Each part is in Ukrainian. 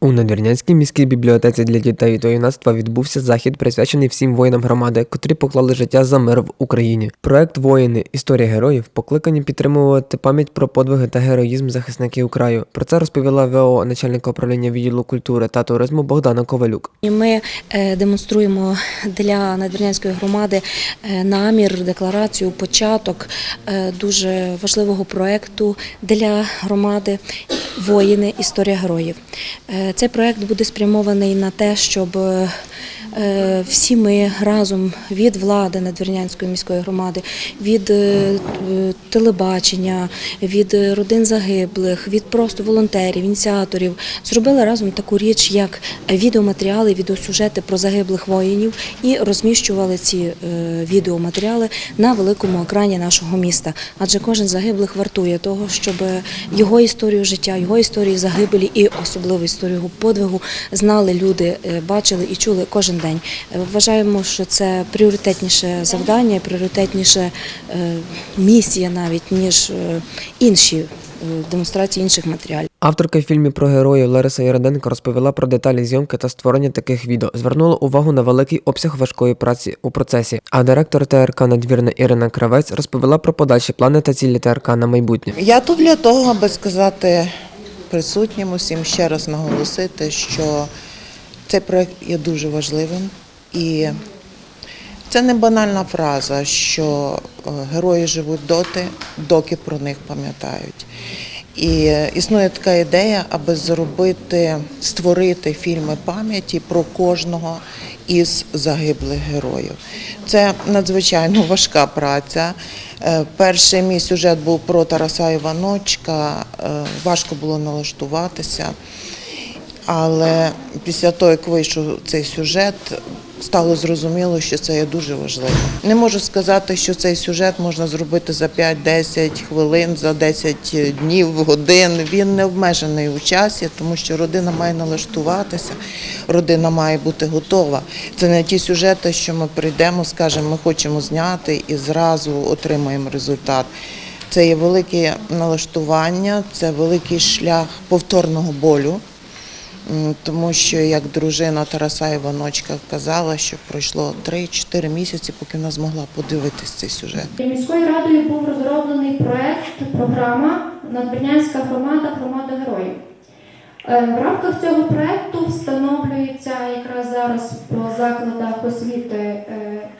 У Надвірнянській міській бібліотеці для дітей та юнацтва відбувся захід, присвячений всім воїнам громади, котрі поклали життя за мир в Україні. Проект Воїни Історія героїв покликані підтримувати пам'ять про подвиги та героїзм захисників краю. Про це розповіла ВО начальника управління відділу культури та туризму Богдана Ковалюк. Ми е, демонструємо для надвірнянської громади е, намір, декларацію, початок е, дуже важливого проекту для громади Воїни Історія героїв. Е, Цей проект буде спрямований на те, щоб е, всі ми разом від влади Надвірнянської міської громади, від е, е, телебачення, від е, родин загиблих, від просто волонтерів, ініціаторів зробили разом таку річ, як відеоматеріали, відеосюжети про загиблих воїнів і розміщували ці е, відеоматеріали на великому екрані нашого міста. Адже кожен загиблих вартує того, щоб його історію життя, його історію загибелі і особливо історію подвигу знали люди, е, бачили і чули кожен день. Е, Вважаємо, що це пріоритетніше завдання, пріоритетніше е, місія навіть ніж е, інші е, демонстрації інших матеріалів. Авторка фільмів про героїв Лариса Яроденко розповіла про деталі зйомки та створення таких відео. Звернула увагу на великий обсяг важкої праці у процесі. А директор ТРК Надвірна Ірина Кравець розповіла про подальші плани та цілі ТРК на майбутнє. Я тут для того, аби сказати присутнім усім ще раз наголосити, що цей проект є дуже важливим і це не банальна фраза, що е, герої живуть доти, доки про них пам'ятають. І існує така ідея, аби зробити, створити фільми пам'яті про кожного із загиблих героїв. Це надзвичайно важка праця. Е, Перший мій сюжет був про Тараса Іваночка. е, Важко було налаштуватися. Але після того, як вийшов цей сюжет, стало зрозуміло, що це є дуже важливо. Не можу сказати, що цей сюжет можна зробити за 5-10 хвилин, за 10 днів, годин. Він не обмежений у часі, тому що родина має налаштуватися, родина має бути готова. Це не ті сюжети, що ми прийдемо, скажемо, ми хочемо зняти і зразу отримаємо результат. Це є велике налаштування, це великий шлях повторного болю. Тому що як дружина Тараса Іваночка казала, що пройшло 3-4 місяці, поки вона змогла подивитись цей сюжет. Міською радою був розроблений проект, програма Надвірнянська громада, громада героїв. Е, В рамках цього проекту встановлюються якраз зараз по закладах освіти е,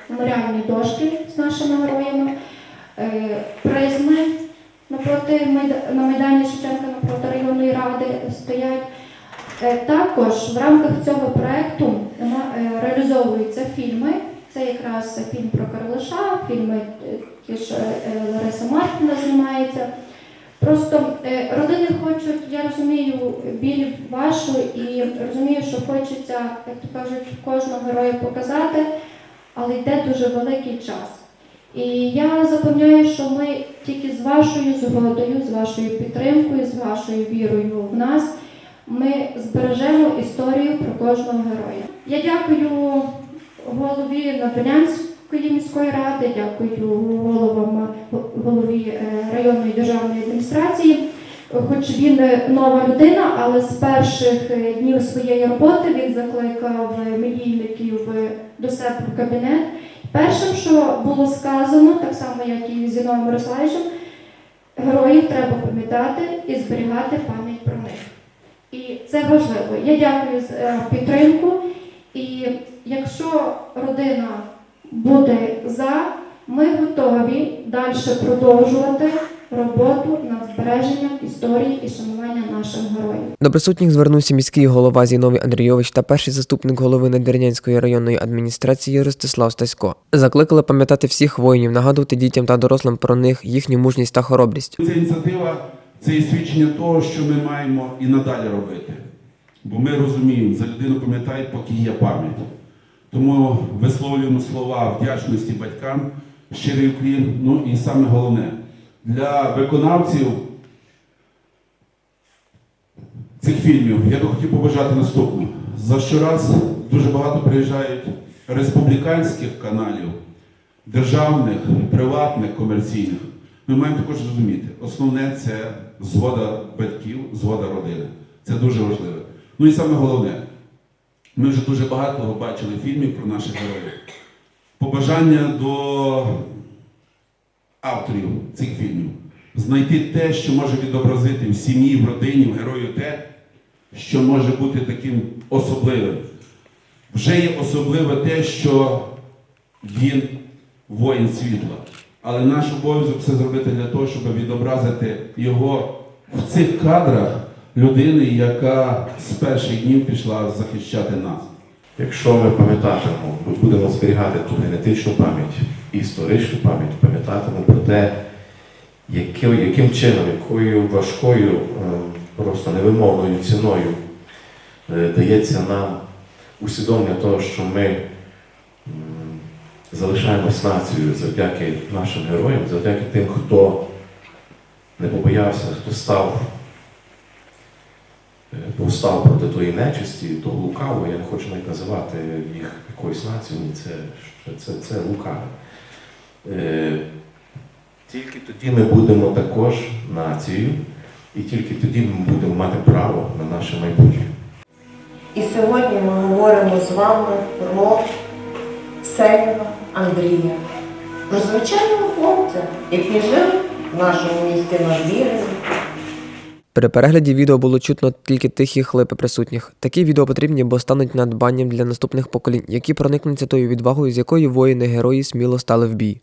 меморіальні дошки з нашими героями, е, призми напроти на Майдані Шевченка напроти районної ради стоять. Е, Також в рамках цього проекту на- е, реалізовуються фільми. Це якраз фільм про Карлиша, фільми е, ті ж е, Лариса Мартіна знімається. Просто е, родини хочуть, я розумію, біль вашу і розумію, що хочеться, як то кажуть, кожного героя показати, але йде дуже великий час. І я запевняю, що ми тільки з вашою згодою, з вашою підтримкою, з вашою вірою в нас ми збережемо історію про кожного героя. Я дякую голові Надвірнянської міської ради, дякую головам голові е, районної державної адміністрації. Хоч він е, нова людина, але з перших е, днів своєї роботи він закликав медійників до себе в кабінет. Першим, що було сказано, так само як і Зіновим Мирославовичем, героїв треба пам'ятати і зберігати пам'ять це важливо. Я дякую за е, підтримку. І якщо родина буде за, ми готові далі продовжувати роботу над збереженням історії і шанування наших героїв. До присутніх звернувся міський голова Зіновій Андрійович та перший заступник голови Надвірнянської районної адміністрації Ростислав Стасько. Закликали пам'ятати всіх воїнів, нагадувати дітям та дорослим про них, їхню мужність та хоробрість. Ця ініціатива це є свідчення того, що ми маємо і надалі робити. Бо ми розуміємо, за людину пам'ятають, поки є пам'ять. Тому висловлюємо слова вдячності батькам, щирий уклін. Ну і саме головне, для виконавців цих фільмів я би хотів побажати наступне. За щораз дуже багато приїжджають республіканських каналів, державних, приватних, комерційних. Ми маємо також розуміти, основне це згода батьків, згода родини. Це дуже важливо. Ну і саме головне, ми вже дуже багато бачили фільмів про наших героїв. Побажання до авторів цих фільмів знайти те, що може відобразити в сім'ї, в родині, в герою те, що може бути таким особливим. Вже є особливе те, що він воїн світла. Але наш обов'язок це зробити для того, щоб відобразити його в цих кадрах людини, яка з перших днів пішла захищати нас. Якщо ми пам'ятатимемо, бо будемо зберігати ту генетичну пам'ять історичну пам'ять, пам'ятатимемо про те, яким, яким чином, якою важкою, е, просто невимовною ціною е, дається нам усвідомлення того, що ми залишаємось нацією завдяки нашим героям, завдяки тим, хто не побоявся, хто став е, повстав проти тої нечисті, того лукавого, я не хочу навіть називати їх якоюсь нацією, це, це, це, це лукаве. Е, Тільки тоді ми будемо також нацією, і тільки тоді ми будемо мати право на наше майбутнє. І сьогодні ми говоримо з вами про Сеніва Андрія, звичайного хлопця, який жив в нашому місті Надвірні. При перегляді відео було чутно тільки тихі хлипи присутніх. Такі відео потрібні, бо стануть надбанням для наступних поколінь, які проникнуться тою відвагою, з якою воїни герої сміло стали в бій.